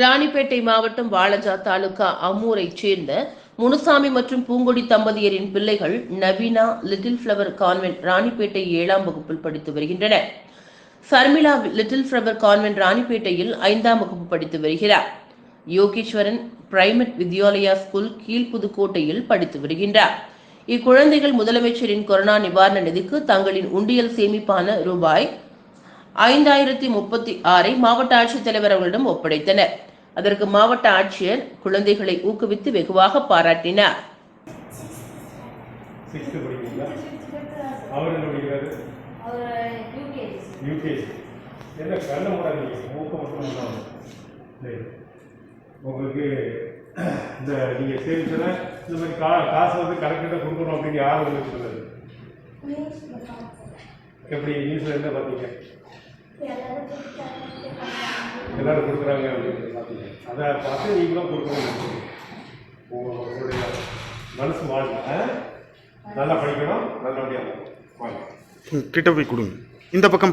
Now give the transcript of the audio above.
ராணிப்பேட்டை மாவட்டம் வாழஜா தாலுகா அம்மூரைச் சேர்ந்த முனுசாமி மற்றும் பூங்கொடி தம்பதியரின் பிள்ளைகள் Naveena Little Flower Convent Ranipettai ஏழாம் வகுப்பில் படித்து வருகின்றனர். சர்மிளா லிட்டில் ஃப்ளவர் கான்வென்ட் ராணிப்பேட்டையில் ஐந்தாம் வகுப்பு படித்து வருகிறார். யோகேஸ்வரன் பிரைமட் வித்யாலயா ஸ்கூல் கீழ்புதுக்கோட்டையில் படித்து வருகின்றார். இக்குழந்தைகள் முதலமைச்சரின் கொரோனா நிவாரண நிதிக்கு தங்களின் உண்டியல் சேமிப்பான ரூபாய் ஐந்தாயிரத்தி முப்பத்தி ஆறை மாவட்ட ஆட்சித்தலைவர் அவர்களிடம் ஒப்படைத்தனர். அதற்கு மாவட்ட ஆட்சியர் குழந்தைகளை ஊக்குவித்து வெகுவாக பாராட்டினார். உங்களுக்கு இந்த நீங்கள் சேமிச்சதை இந்த மாதிரி கா காசு வந்து கரெக்டாக கொடுக்கணும் அப்படின்னு யார் உங்களுக்கு சொன்னது? எப்படி? நியூஸில் என்ன பார்த்தீங்க? எல்லாரும் கொடுக்குறாங்க அப்படின்னு பார்த்தீங்க. அதை பார்த்து நீங்களும் கொடுக்கணும். உங்களுடைய மனசு மாறல நல்லா படிக்கணும். நல்லபடியாக வாங்க. கிட்ட போய் கொடுங்க. இந்த பக்கம்